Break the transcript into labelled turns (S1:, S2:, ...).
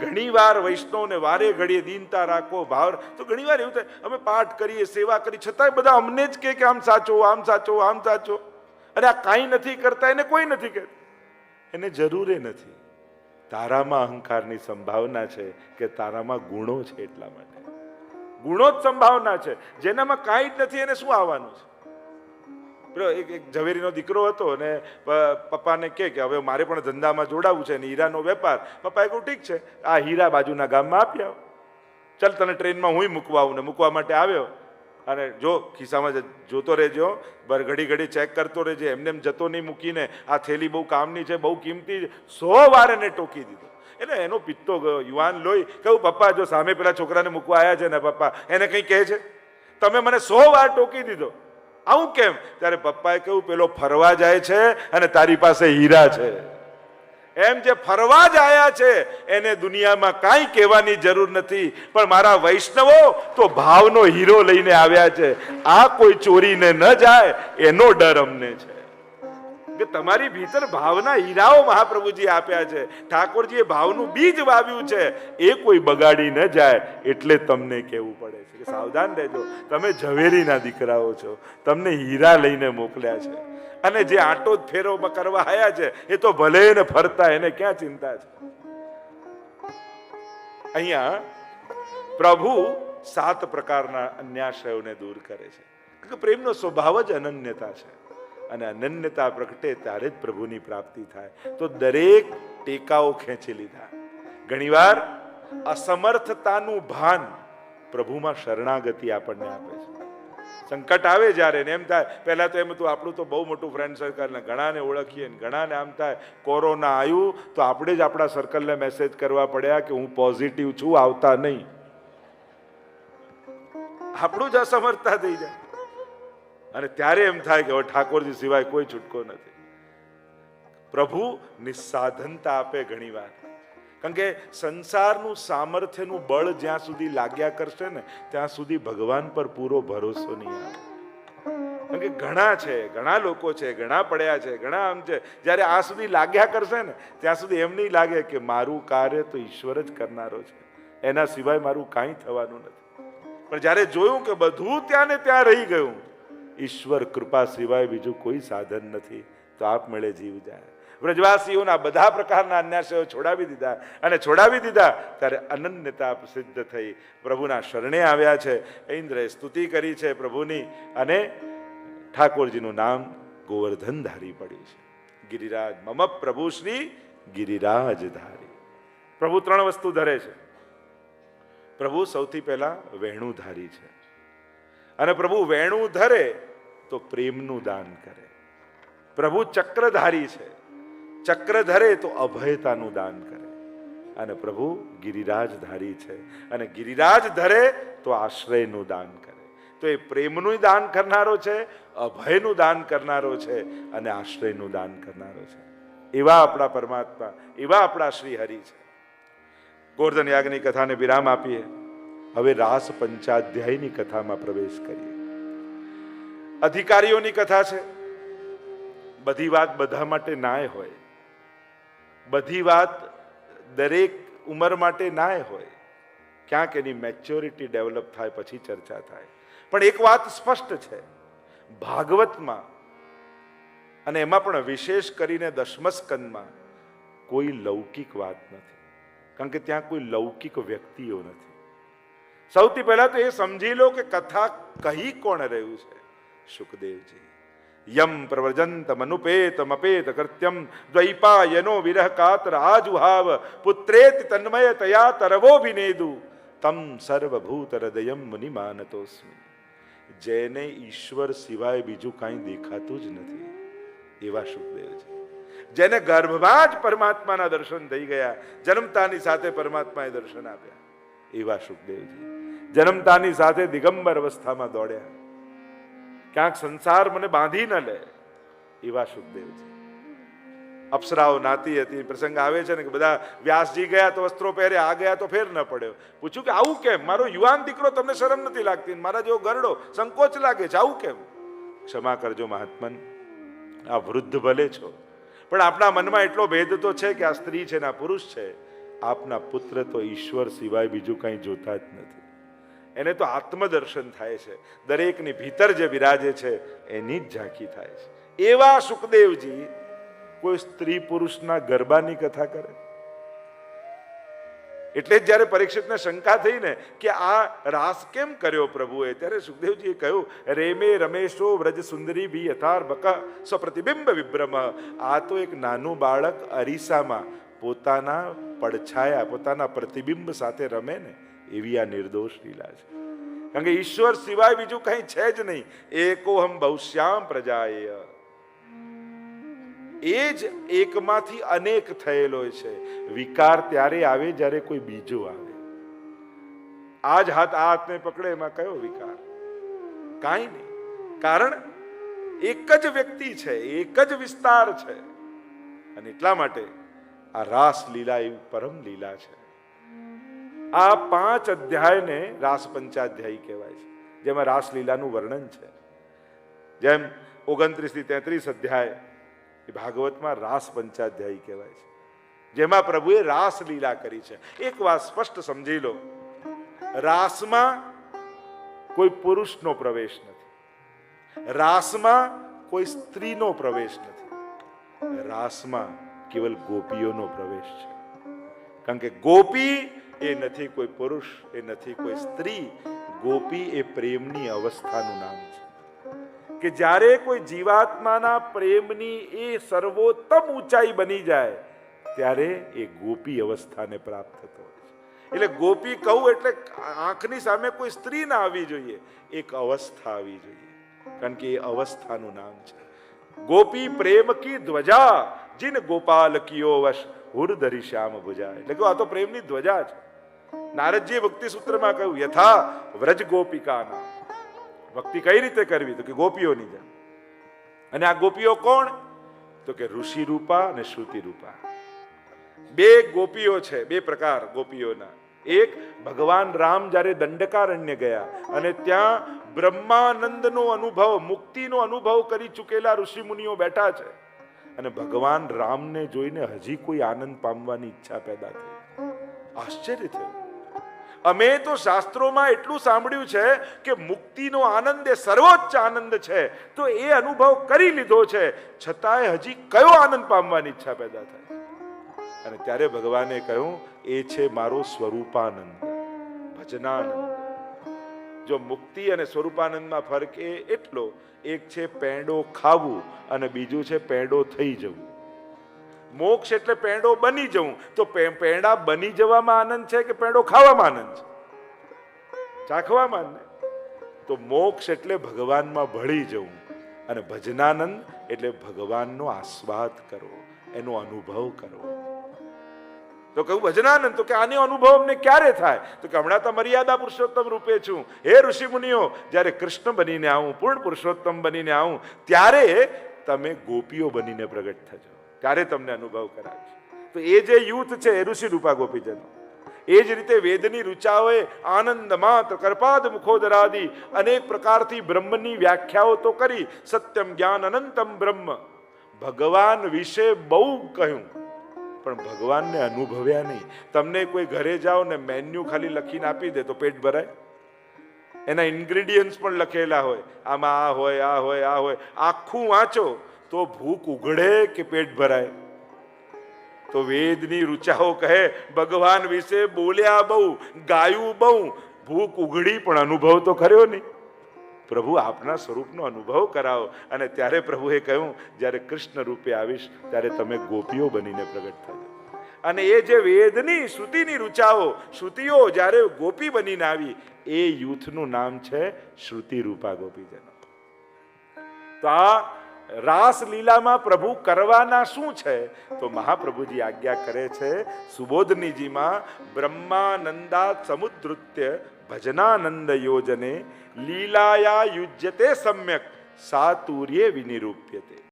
S1: ઘણીવાર વૈષ્ણવને વારે ઘડીએ દીનતા રાખો ભાવ તો ઘણીવાર એવું થાય, અમે પાઠ કરીએ, સેવા કરી છતાંય બધા અમને જ કહે કે આમ સાચો આમ સાચો આમ સાચો. અને આ કાંઈ નથી કરતા, એને કોઈ નથી કહેતું એને જરૂરે નથી. તારામાં અહંકારની સંભાવના છે કે તારામાં ગુણો છે એટલા માટે. ગુણો જ સંભાવના છે. જેનામાં કાંઈ જ નથી, એને શું આવવાનું છે? એક એક ઝવેરીનો દીકરો હતો અને પપ્પાને કહે કે, હવે મારે પણ ધંધામાં જોડાવું છે અને હીરાનો વેપાર. પપ્પાએ કહ્યું, ઠીક છે, આ હીરા બાજુના ગામમાં આપી આવ. ચાલ તને ટ્રેનમાં હુંય મૂકવા આવું. ને મૂકવા માટે આવ્યો. અને જો ખિસ્સામાં જોતો રહેજો, બર ઘડી ઘડી ચેક કરતો રહેજે, એમને એમ જતો નહીં મૂકીને, આ થેલી બહુ કામની છે, બહુ કિંમતી સો વાર એને ટોકી દીધો. એટલે એનો પિત્તો ગયો, યુવાન લોહી. કહું પપ્પા, જો સામે પેલા છોકરાને મૂકવા આવ્યા છે ને પપ્પા, એને કંઈ કહે છે? તમે મને સો વાર ટોકી દીધો. આવું કેમ? ત્યારે પપ્પાએ કહ્યું, પેલો ફરવા જાય છે અને તારી પાસે હીરા છે. એમ જે ફરવા જ આયા છે, એને દુનિયામાં કાંઈ કહેવાની જરૂર નથી. પણ મારા વૈષ્ણવો તો ભાવનો હીરો લઈને આવ્યા છે. આ કોઈ ચોરીને ન જાય, એનો ડર અમને છે. કે તમારી ભીતર ભાવના હીરાઓ મહાપ્રભુજી આપ્યા છે. ઠાકોરજીએ ભાવનું બીજ વાવ્યું છે. એ કોઈ બગાડી ન જાય એટલે તમને કહેવું પડે છે કે સાવધાન રહેજો. તમે ઝવેરીના દીકરાઓ છો. તમને હીરા લઈને મોકલ્યા છે. અને જે આટો જ ફેરો કરવા આયા છે, એ તો ભલે ને ફરતા, એને ક્યાં ચિંતા છે? અહીંયા પ્રભુ સાત પ્રકારના અન્યાશયોને દૂર કરે છે. પ્રેમનો સ્વભાવ જ અનન્યતા છે. અને અનન્યતા પ્રગટે ત્યારે જ પ્રભુની પ્રાપ્તિ થાય. તો દરેક ટેકાઓ ખેંચી લીધા. ઘણીવાર અસમર્થતાનું ભાન પ્રભુમાં શરણાગતિ આપણને આપે છે. સંકટ આવે જ્યારે ને એમ થાય. પહેલાં તો એમ હતું, આપણું તો બહુ મોટું ફ્રેન્ડ સર્કલ ને ઘણાને ઓળખીએ ને ઘણાને આમ થાય. કોરોના આવ્યું તો આપણે જ આપણા સર્કલને મેસેજ કરવા પડ્યા કે હું પોઝિટિવ છું, આવતા નહીં. આપણું જ અસમર્થતા થઈ જાય. અને ત્યારે એમ થાય કે હવે ઠાકોરજી સિવાય કોઈ છૂટકો નથી. પ્રભુ નિસ્સાધનતા આપે ઘણીવાર. કારણ કે સંસારનું સામર્થ્યનું બળ જ્યાં સુધી લાગ્યા કરશે ને, ત્યાં સુધી ભગવાન પર પૂરો ભરોસો નહીં આવે. કારણ કે ઘણા છે, ઘણા લોકો છે, ઘણા પડ્યા છે, ઘણા આમ છે. જ્યારે આ સુધી લાગ્યા કરશે ને, ત્યાં સુધી એમ નહીં લાગે કે મારું કાર્ય તો ઈશ્વર જ કરનારો છે. એના સિવાય મારું કાંઈ થવાનું નથી. પણ જ્યારે જોયું કે બધું ત્યાં ને ત્યાં રહી ગયું ઈશ્વર કૃપા સિવાય બીજું કોઈ સાધન નથી. તો આપમેળે જીવ જાય. વ્રજવાસીઓના બધા પ્રકારના અન્યાશયો છોડાવી દીધા. અને છોડાવી દીધા ત્યારે અનન્યતા સિદ્ધ થઈ. પ્રભુના શરણે આવ્યા છે. ઇન્દ્રએ સ્તુતિ કરી છે પ્રભુની અને ઠાકોરજીનું નામ ગોવર્ધન ધારી પડ્યું છે. ગિરિરાજ, મમ પ્રભુ શ્રી ગિરિરાજ ધારી પ્રભુ ત્રણ વસ્તુ ધરે છે. પ્રભુ સૌથી પહેલા વેણુધારી છે. અને પ્રભુ વેણું ધરે તો પ્રેમનું દાન કરે. પ્રભુ ચક્રધારી છે. ચક્ર ધરે તો અભયતાનું દાન કરે. અને પ્રભુ ગિરિરાજધારી છે. અને ગિરિરાજ ધરે તો આશ્રયનું દાન કરે. તો એ પ્રેમનું દાન કરનારો છે, અભયનું દાન કરનારો છે, અને આશ્રયનું દાન કરનારો છે. એવા આપણા પરમાત્મા, એવા આપણા શ્રી હરિ છે. ગોર્ધન યાગની કથાને વિરામ આપીએ. હવે રાસ પંચાધ્યાયની કથામાં પ્રવેશ કરીએ. અધિકારીઓની કથા છે. બધી વાત બધા માટે નાય હોય. બધી વાત દરેક ઉંમર માટે નાય હોય. ક્યાંક એની મેચ્યોરિટી ડેવલપ થાય, પછી ચર્ચા થાય. પણ એક વાત સ્પષ્ટ છે. ભાગવતમાં અને એમાં પણ વિશેષ કરીને દશમસ્કંદમાં કોઈ લૌકિક વાત નથી. કારણ કે ત્યાં કોઈ લૌકિક વ્યક્તિઓ નથી. સૌથી પહેલા તો એ સમજી લો કે કથા કહી કોણ રહ્યું છે? સુખદેવજી. યમ પ્રવજંત મનુપેત મપેત કૃત્યમ દ્વૈપાયનો વિરહ કાતર આજુહાવ પુત્રેત તન્મય તયા તરવોભિનેદુ તમ સર્વભૂત હૃદયમ મુનિ માનતોસ્મી જેને ઈશ્વર સિવાય બીજું કાંઈ દેખાતું જ નથી. એવા સુખદેવજી. જેને ગર્ભમાં જ પરમાત્માના દર્શન થઈ ગયા, જન્મતાની સાથે પરમાત્માએ દર્શન આપ્યા. એવા સુખદેવજી. જન્મતાની સાથે દિગંબર અવસ્થામાં દોડ્યા. ક્યાંક સંસાર મને બાંધી ન લે એવા સુખદેવજી. અપ્સરાઓ નાતી હતી, પ્રસંગ આવે છે ને કે બધા વ્યાસજી ગયા તો વસ્ત્રો પહેરે, આ ગયા તો ફેર ન પડ્યો પૂછ્યું કે આવું કેમ? મારો યુવાન દીકરો તમને શરમ નથી લાગતી? મારા જેવો ગરડો સંકોચ લાગે છે, આવું કેમ? ક્ષમા કરજો મહાત્મન આ વૃદ્ધ ભલે છો. પણ આપણા મનમાં એટલો ભેદ તો છે કે આ સ્ત્રી છે ને આ પુરુષ છે. આપના પુત્ર તો ઈશ્વર સિવાય બીજું કંઈ જોતા જ નથી. એને તો આત્મદર્શન થાય છે. દરેકની ભીતર જે બિરાજે છે, એની જ ઝાંખી થાય છે. એવા સુખદેવજી કોઈ સ્ત્રી પુરુષના ગરબાની કથા કરે? એટલે જ જ્યારે પરીક્ષિતને શંકા થઈ ને કે આ રાસ કેમ કર્યો પ્રભુએ, ત્યારે સુખદેવજીએ કહ્યું રેમે રમેશો વ્રજ સુંદરી બી યથાર બક સ્વપ્રતિબિંબ વિભ્રમ. આ તો એક નાનું બાળક અરીસામાં પોતાના પડછાયા, પોતાના પ્રતિબિંબ સાથે રમે ને, એવી આ નિર્દોષ લીલા છે. કારણ કે ઈશ્વર સિવાય બીજું કંઈ છે જ નહીં. એકોહમ બહુશ્યામ પ્રજાય. એ જ એકમાંથી અનેક થયેલો છે. વિકાર ત્યારે આવે જ્યારે કોઈ બીજો આવે. આ જ હાથ આ હાથને પકડે, એમાં કયો વિકાર? કાંઈ નહીં. કારણ એક જ વ્યક્તિ છે, એક જ વિસ્તાર છે. અને એટલા માટે આ રાસ લીલા એ પરમ લીલા છે. આ પાંચ અધ્યાયને રાસ પંચાધ્યાયી કહેવાય છે, જેમાં રાસલીલાનું વર્ણન છે. જેમ ઓગણત્રીસથી તેત્રીસ અધ્યાય એ ભાગવતમાં રાસ પંચાધ્યાયી કહેવાય છે. જેમાં પ્રભુએ રાસલીલા કરી છે. એક વાત સ્પષ્ટ સમજી લો. રાસમાં કોઈ પુરુષનો પ્રવેશ નથી. રાસમાં કોઈ સ્ત્રીનો પ્રવેશ નથી. રાસમાં કેવલ ગોપીઓનો પ્રવેશ છે. કારણ કે ગોપી એ નથી કોઈ પુરુષ, એ નથી કોઈ સ્ત્રી, ગોપી એ પ્રેમની અવસ્થાનું નામ છે. કે જ્યારે કોઈ જીવાત્માના પ્રેમની એ સર્વોત્તમ ઊંચાઈ બની જાય, ત્યારે એ ગોપી અવસ્થાને પ્રાપ્ત થતો હોય છે. એટલે ગોપી કહું એટલે આંખની સામે કોઈ સ્ત્રી ના આવી જોઈએ, એક અવસ્થા આવી જોઈએ. કારણ કે એ અવસ્થાનું નામ છે. ગોપી પ્રેમ કી ધ્વજા જીન ગોપાલ કિયો વશ હુરધરી શ્યામ ભુજા. એટલે આ તો પ્રેમની ધ્વજા છે. નારદજીએ ભક્તિ સૂત્રમાં કહ્યું, યથા વ્રજ ગોપિકાના. ભક્તિ કઈ રીતે કરવી? તો કે ગોપીઓની જેમ. અને આ ગોપીઓ કોણ? તો કે ઋષિ રૂપા અને શ્રુતિ રૂપા. બે ગોપીઓ છે, બે પ્રકાર ગોપીઓના. એક ભગવાન રામ જ્યારે દંડકારણ્ય ગયા અને ત્યાં બ્રહ્માનંદનો અનુભવ, મુક્તિનો અનુભવ કરી ચૂકેલા ઋષિ મુનિઓ બેઠા છે. અને ભગવાન રામને જોઈને હજી કોઈ આનંદ પામવાની ઈચ્છા પેદા થઈ. આશ્ચર્ય થયું. અમે તો શાસ્ત્રોમાં એટલું સાંભળ્યું છે કે મુક્તિનો આનંદ એ સર્વોચ્ચ આનંદ છે. તો એ અનુભવ કરી લીધો છે. છતાંય હજી કયો આનંદ પામવાની ઈચ્છા પેદા થાય? અને ત્યારે ભગવાને કહ્યું, એ છે મારો સ્વરૂપાનંદ, ભજનાનંદ. જો મુક્તિ અને સ્વરૂપાનંદમાં ફરક એ એટલો, એક છે પેંડો ખાવું અને બીજું છે પેંડો થઈ જવું. મોક્ષ એટલે પેંડો બની જવું. તો પેંડા બની જવામાં આનંદ છે કે પેંડો ખાવામાં આનંદ છે? ચાખવામાં તો મોક્ષ એટલે ભગવાનમાં ભળી જવું અને ભજનાનંદ એટલે ભગવાનનો આસ્વાદ કરવો. એનો અનુભવ કરવો. તો કહ્યું, ભજનાનંદ, તો કે આને અનુભવ અમને ક્યારે થાય? તો કે, હમણાં તો મર્યાદા પુરુષોત્તમ રૂપે છું. હે ઋષિ મુનિઓ, જ્યારે કૃષ્ણ બનીને આવું, પૂર્ણ પુરુષોત્તમ બનીને આવું, ત્યારે તમે ગોપીઓ બનીને પ્રગટ થજો. ત્યારે તમને અનુભવ કરાવીશ તો એ જે યુથ છે, એ ઋષિ રૂપા ગોપીજનો એ જ રીતે વેદની રુચાઓએ આનંદ માત્ર કરપાદ મુખોદરાદિ અનેક પ્રકારથી બ્રહ્મની વ્યાખ્યાઓ તો કરી, સત્યમ જ્ઞાન અનંતમ બ્રહ્મ. ભગવાન વિશે બહુ કહ્યું. પણ ભગવાનને અનુભવ્યા નહીં. તમને કોઈ ઘરે જાઓ ને મેન્યુ ખાલી લખીને આપી દે તો પેટ ભરાય. એના ઇન્ગ્રેડિયન્ટ્સ પણ લખેલા હોય. આમાં આ હોય આ હોય આ હોય. આખું વાંચો તો ભૂખ ઉઘડે કે પેટ ભરાય. તો વેદની રુચાઓ કહે, ભગવાન વિશે બોલ્યા બહુ, ગાયું બહુ. ભૂખ ઉઘડી પણ અનુભવ તો ખર્યો નહીં. પ્રભુ આપના સ્વરૂપનો અનુભવ કરાવો. અને ત્યારે પ્રભુએ કહ્યું, જ્યારે કૃષ્ણ રૂપે આવીશ, ત્યારે તમે ગોપીઓ બનીને પ્રગટ થજો. અને એ જે વેદની, શ્રુતિની રૂચાઓ, શ્રુતિઓ જ્યારે ગોપી બનીને આવી, એ યુથનું નામ છે શ્રુતિ રૂપા ગોપીજનો. તો આ રાસલીલામાં પ્રભુ કરવાના શું છે? તો મહાપ્રભુજી આજ્ઞા કરે છે, સુબોધનીજીમાં બ્રહ્માનંદા સમુદ્રુત્ય ભજનાનંદ યોજને લીલાયા યુજ્યતે સમ્યક સાતુર્ય વિનિરૂપ્યતે